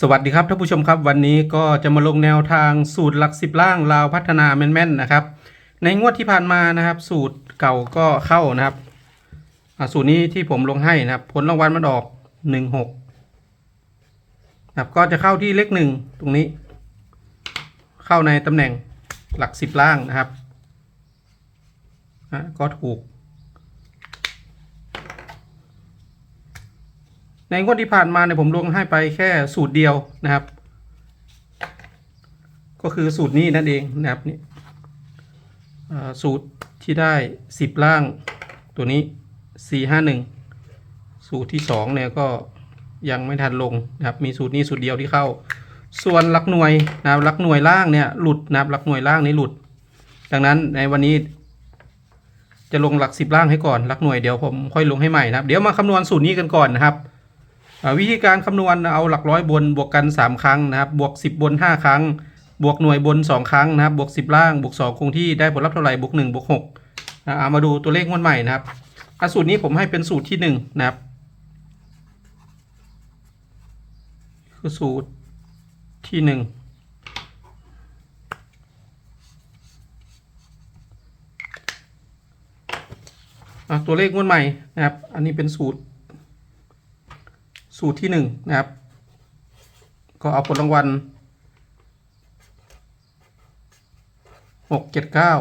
สวัสดีครับท่านผู้ชมครับวันนี้ก็จะมาลงแนวทางสูตรหลักสิบล่างลาวพัฒนาแม่นๆนะครับ ในงวดที่ผ่านมานะครับ สูตรเก่าก็เข้านะครับสูตรนี้ที่ผมลงให้นะครับ ผลรางวัลมันออกหนึ่งหกนะครับก็จะเข้าที่เลขหนึ่งตรงนี้ เข้าในตำแหน่งหลักสิบล่างนะครับก็ถูก ในงวดที่ผ่านมาเนี่ยผมลงให้ไปแค่สูตรเดียวนะครับ ก็คือสูตรนี้นั่นเองนะครับนี่สูตรที่ได้สิบล่างตัวนี้สี่ห้าหนึ่งสูตรที่สองเนี่ยก็ยังไม่ทันลงนะครับมีสูตรนี้สูตรเดียวที่เข้า ส่วนหลักหน่วยนะครับหลักหน่วยล่างเนี่ยหลุดนะครับหลักหน่วยล่างนี้หลุด ดังนั้นในวันนี้จะลงหลักสิบล่างให้ก่อนหลักหน่วยเดี๋ยวผมค่อยลงให้ใหม่นะครับ เดี๋ยวมาคำนวณสูตรนี้กันก่อนนะครับ วิธีการคำนวณเอาหลักร้อยบนบวกกัน 3 ครั้งนะครับ บวก 10 บน 5 ครั้ง บวกหน่วยบน 2 ครั้งนะครับ บวก 10 ล่าง บวก 2 คงที่ได้ผลลัพธ์เท่าไหร่ บวก 1 บวก6นะเอามาดูตัวเลขงวดใหม่นะครับสูตรนี้ผมให้เป็นสูตรที่ 1 นะครับ คือสูตรที่1อะตัวเลขงวดใหม่นะครับ อันนี้เป็นสูตร สูตรที่หนึ่งนะครับ ก็เอาผลรางวัลหกเจ็ดเก้า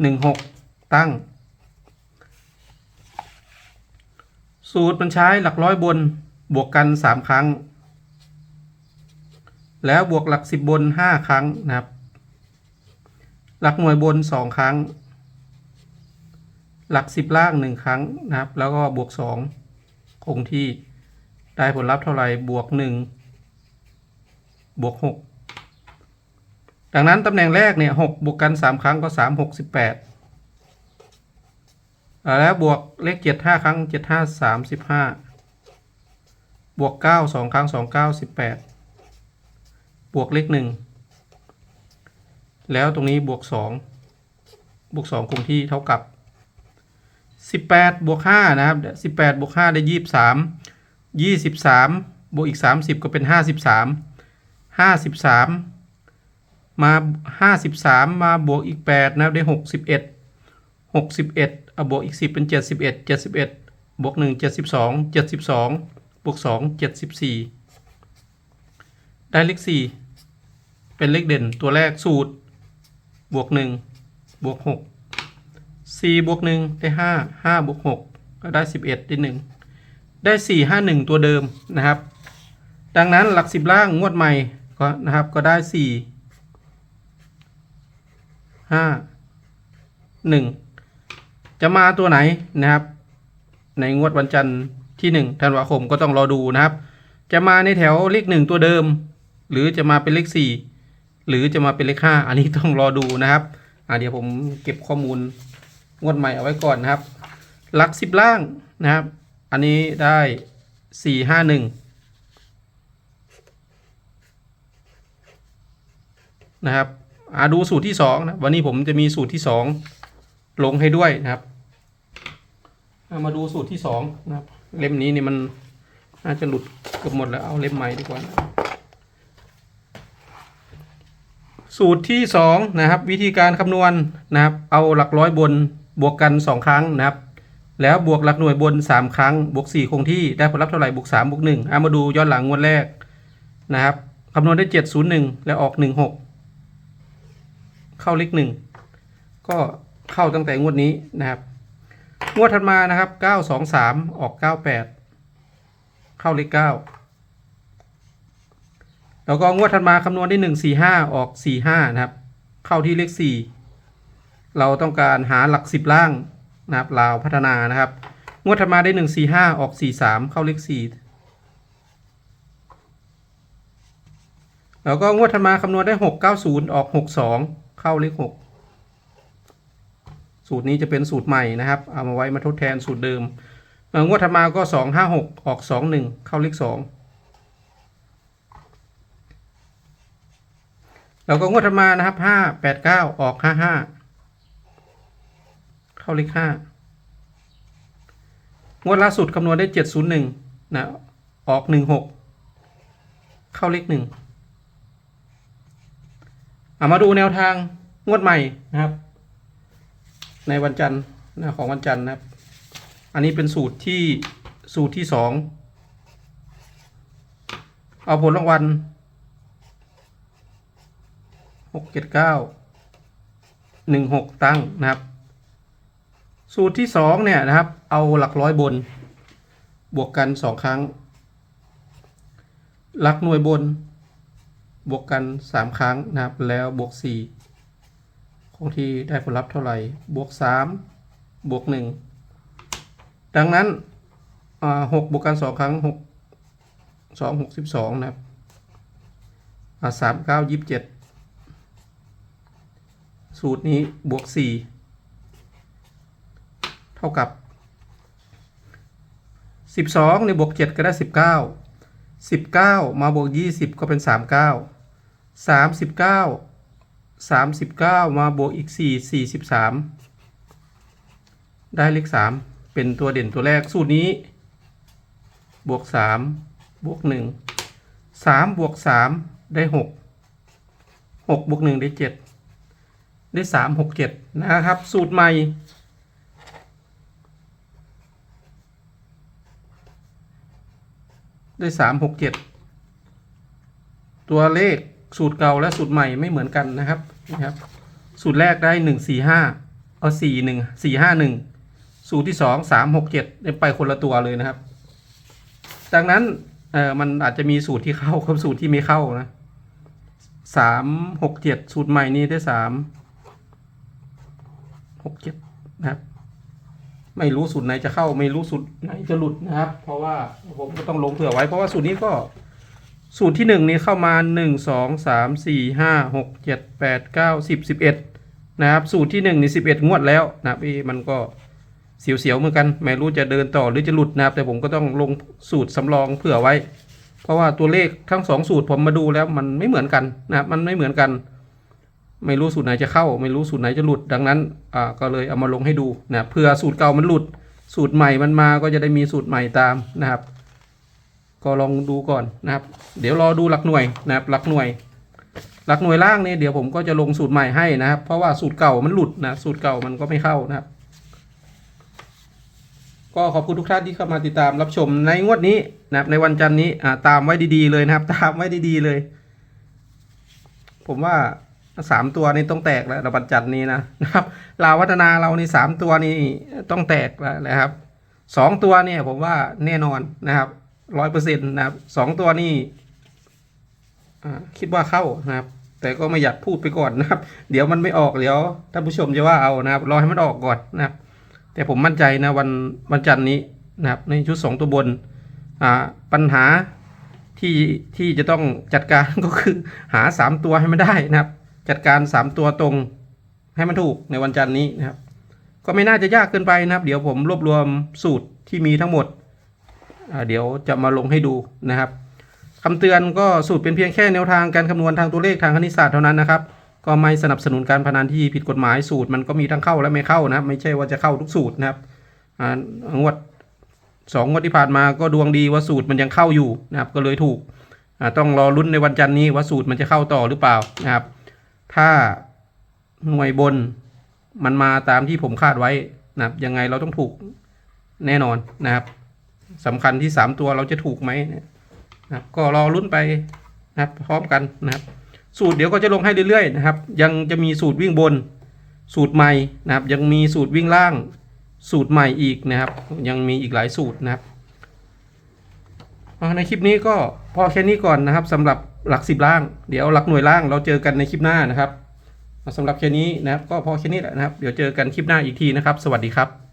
หนึ่งหกตั้ง สูตรมันใช้หลักร้อยบนบวกกันสามครั้ง แล้วบวกหลักสิบบนห้าครั้งนะครับ หลักหน่วยบนสองครั้ง หลักสิบล่างหนึ่งครั้งนะครับ แล้วก็บวกสอง คงที่ได้ผลลัพธ์เท่าไหร่บวกหนึ่งบวกหกดังนั้นตำแหน่งแรกเนี่ยหกบวกกันสามครั้งก็สามหกสิบแปดแล้วบวกเลขเจ็ดห้าครั้งเจ็ดห้าสามสิบห้าบวกเก้าสองครั้งสองเก้าสิบแปดบวกเลขหนึ่งแล้วตรงนี้บวกสองบวกสองคงที่เท่ากับ สิบแปดบวกห้านะครับสิบแปดบวกห้าได้ยี่สิบสามยี่สิบสามบวกอีกสามสิบก็เป็นห้าสิบสามห้าสิบสามมาห้าสิบสามมาบวกอีกแปดนะครับได้หกสิบเอ็ดหกสิบเอ็ดเอาบวกอีกสิบเป็นเจ็ดสิบเอ็ดเจ็ดสิบเอ็ดบวกหนึ่งเจ็ดสิบสองเจ็ดสิบสองบวกสองเจ็ดสิบสี่ได้เลขสี่เป็นเลขเด่นตัวแรกสูตร บวกหนึ่งบวกห กสี่บวกหนึ่งได้ห้าห้าบวกหกก็ได้สิบเอ็ดได้หนึ่งได้สี่ห้าหนึ่งตัวเดิมนะครับ ดังนั้นหลักสิบล่างงวดใหม่ก็นะครับก็ได้สี่ห้าหนึ่งจะมาตัวไหนนะครับ ในงวดวันจันทร์ที่หนึ่งธันวาคมก็ต้องรอดูนะครับ จะมาในแถวเลขหนึ่งตัวเดิม หรือจะมาเป็นเลขสี่หรือจะมาเป็นเลขห้าอันนี้ต้องรอดูนะครับอ่าเดี๋ยวผมเก็บข้อมูล งวดใหม่เอาไว้ก่อนนะครับหลักสิบล่างนะครับ อันนี้ได้สี่ห้าหนึ่งนะครับอาดูสูตรที่สองนะวันนี้ผมจะมีสูตรที่สองลงให้ด้วยนะครับามาดูสูตรที่สองนะครับ เล่มนี้นี่มันน่าจะหลุดเกือบหมดแล้วเอาเล่มใหม่ดีกว่านะสูตรที่สองนะครับ วิธีการคำนวณนะครับ เอาหลักร้อยบน บวกกันสองครั้งนะครับ แล้วบวกหลักหน่วยบนสามครั้ง บวกสี่คงที่ได้ผลลัพธ์เท่าไหร่บวกสามบวกหนึ่งเอามาดูย้อนหลังงวดแรกนะครับคำนวณได้เจ็ดศูนย์หนึ่งแล้วออกหนึ่งหกเข้าเลขหนึ่งก็เข้าตั้งแต่งวดนี้นะครับงวดถัดมานะครับเก้าสองสามออกเก้าแปดเข้าเลขเก้าแล้วก็งวดถัดมาคำนวณได้หนึ่งสี่ห้าออกสี่ห้านะครับ เข้าที่เลขสี่ เราต้องการหาหลักสิบล่างนะครับลาวพัฒนานะครับ งวดถัดมาได้หนึ่งสี่ห้าออกสี่สามเข้าเลขสี่แล้วก็งวดถัดมาคำนวณได้หกเก้าศูนย์ออกหกสองเข้าเลขหกสูตรนี้จะเป็นสูตรใหม่นะครับ เอามาไว้มาทดแทนสูตรเดิมงวดถัดมาก็สองห้าหกออกสองหนึ่งเข้าเลขสองแล้วก็งวดถัดมานะครับห้าแปดเก้าออกห้าห้า เข้าเลขห้างวดล่าสุดคำนวณได้เจ็ดศูนย์หนึ่งนะออกหนึ่งหกเข้าเลขหนึ่งเอามาดูแนวทางงวดใหม่นะครับ ในวันจันทร์นะของวันจันทร์นะครับ อันนี้เป็นสูตรที่สูตรที่สองเอาผลรางวัลหกเจ็ดเก้าหนึ่งหกตั้งนะครับ สูตรที่สองเนี่ยนะครับ เอาหลักร้อยบน บวกกันสองครั้ง หลักหน่วยบน บวกกันสามครั้งนะครับ แล้วบวกสี่คงที่ได้ผลลัพธ์เท่าไหร่ บวกสามบวกหนึ่งดังนั้นหกบวกกันสองครั้งหกสองหกสิบสองนะครับสามเก้ายี่สิบเจ็ดสูตรนี้บวกสี่ เท่ากับ 12ในบวก 7 ก็ได้ 19 19 มาบวก 20 ก็เป็น 39 39 39 มาบวกอีก 4 43 ได้เลข 3 เป็นตัวเด่นตัวแรกสูตรนี้ บวก 3 บวก 1 3 บวก 3 ได้ 6 6บวก 1 ได้ 7 ได้ 3 6 7 นะครับ สูตรใหม่ ได้สามหกเจ็ดตัวเลขสูตรเก่าและสูตรใหม่ไม่เหมือนกันนะครับนะครับ สูตรแรกได้หนึ่งสี่ห้าเอาสี่หนึ่งสี่ห้าหนึ่งสูตรที่สองสามหกเจ็ดไปคนละตัวเลยนะครับ ดังนั้นเออมันอาจจะมีสูตรที่เข้ากับสูตรที่ไม่เข้านะสามหกเจ็ดสูตรใหม่นี้ได้สามหกเจ็ดนะครับ ไม่รู้สูตรไหนจะเข้า ไม่รู้สูตรไหนจะหลุดนะครับ เพราะว่าผมก็ต้องลงเผื่อไว้ เพราะว่าสูตรนี้ก็สูตรที่หนึ่งนี้เข้ามาหนึ่งสองสามสี่ห้าหกเจ็ดแปดเก้าสิบสิบเอ็ดนะครับ สูตรที่หนึ่งนี่สิบเอ็ดงวดแล้วนะพี่มันก็เสียวๆเหมือนกัน ไม่รู้จะเดินต่อหรือจะหลุดนะครับ แต่ผมก็ต้องลงสูตรสำรองเผื่อไว้ เพราะว่าตัวเลขทั้งสองสูตรผมมาดูแล้วมันไม่เหมือนกันนะครับมันไม่เหมือนกัน ไม่รู้สูตรไหนจะเข้า ไม่รู้สูตรไหนจะหลุด ดังนั้นอ่าก็เลยเอามาลงให้ดูนะเผื่อสูตรเก่ามันหลุด สูตรใหม่มันมาก็จะได้มีสูตรใหม่ตามนะครับ ก็ลองดูก่อนนะครับ เดี๋ยวรอดูหลักหน่วยนะครับหลักหน่วย หลักหน่วยล่างนี่เดี๋ยวผมก็จะลงสูตรใหม่ให้นะครับ เพราะว่าสูตรเก่ามันหลุดนะสูตรเก่ามันก็ไม่เข้านะครับ ก็ขอบคุณทุกท่านที่เข้ามาติดตามรับชมในงวดนี้นะครับในวันจันทร์นี้อ่าตามไว้ดีๆเลยนะครับ ตามไว้ดีๆเลย ผมว่า สามตัวนี้ต้องแตกแล้วในวันจันทร์นี้นะนะครับลาวัฒนาเรานี่สามตัวนี้ต้องแตกแล้วนะครับสองตัวเนี่ยผมว่าแน่นอนนะครับร้อยเปอร์เซ็นต์นะครับสองตัวนี่คิดว่าเข้านะครับ แต่ก็ไม่อยากพูดไปก่อนนะครับ เดี๋ยวมันไม่ออกเดี๋ยวท่านผู้ชมจะว่าเอานะครับ รอให้มันออกก่อนนะครับ แต่ผมมั่นใจนะวันวันจันทร์นี้นะครับ ในชุดสองตัวบนอ่าปัญหาที่ที่จะต้องจัดการก็คือหาสามตัวให้มันได้นะครับ จัดการสามตัวตรงให้มันถูกในวันจันทร์นี้นะครับ ก็ไม่น่าจะยากเกินไปนะครับ เดี๋ยวผมรวบรวมสูตรที่มีทั้งหมด เดี๋ยวจะมาลงให้ดูนะครับคำเตือนก็สูตรเป็นเพียงแค่แนวทางการคำนวณทางตัวเลขทางคณิตศาสตร์เท่านั้นนะครับ ก็ไม่สนับสนุนการพนันที่ผิดกฎหมายสูตรมันก็มีทั้งเข้าและไม่เข้านะครับ ไม่ใช่ว่าจะเข้าทุกสูตรนะครับงวดสองงวดที่ผ่านมาก็ดวงดีว่าสูตรมันยังเข้าอยู่นะครับ ก็เลยถูกต้องรอลุ้นในวันจันทร์นี้ว่าสูตรมันจะเข้าต่อหรือเปล่านะครับ ถ้าหน่วยบนมันมาตามที่ผมคาดไว้นะครับ ยังไงเราต้องถูกแน่นอนนะครับสำคัญที่สามตัวเราจะถูกไหมนะครับ ก็รอลุ้นไปนะครับ พร้อมกันนะครับ สูตรเดี๋ยวก็จะลงให้เรื่อยๆนะครับ ยังจะมีสูตรวิ่งบน สูตรใหม่นะครับ ยังมีสูตรวิ่งล่าง สูตรใหม่อีกนะครับ ยังมีอีกหลายสูตรนะครับในคลิปนี้ก็พอแค่นี้ก่อนนะครับสำหรับ หลักสิบล่าง เดี๋ยวหลักหน่วยล่างเราเจอกันในคลิปหน้านะครับสำหรับแค่นี้นะครับก็พอแค่นี้แหละนะครับ เดี๋ยวเจอกันคลิปหน้าอีกทีนะครับ สวัสดีครับ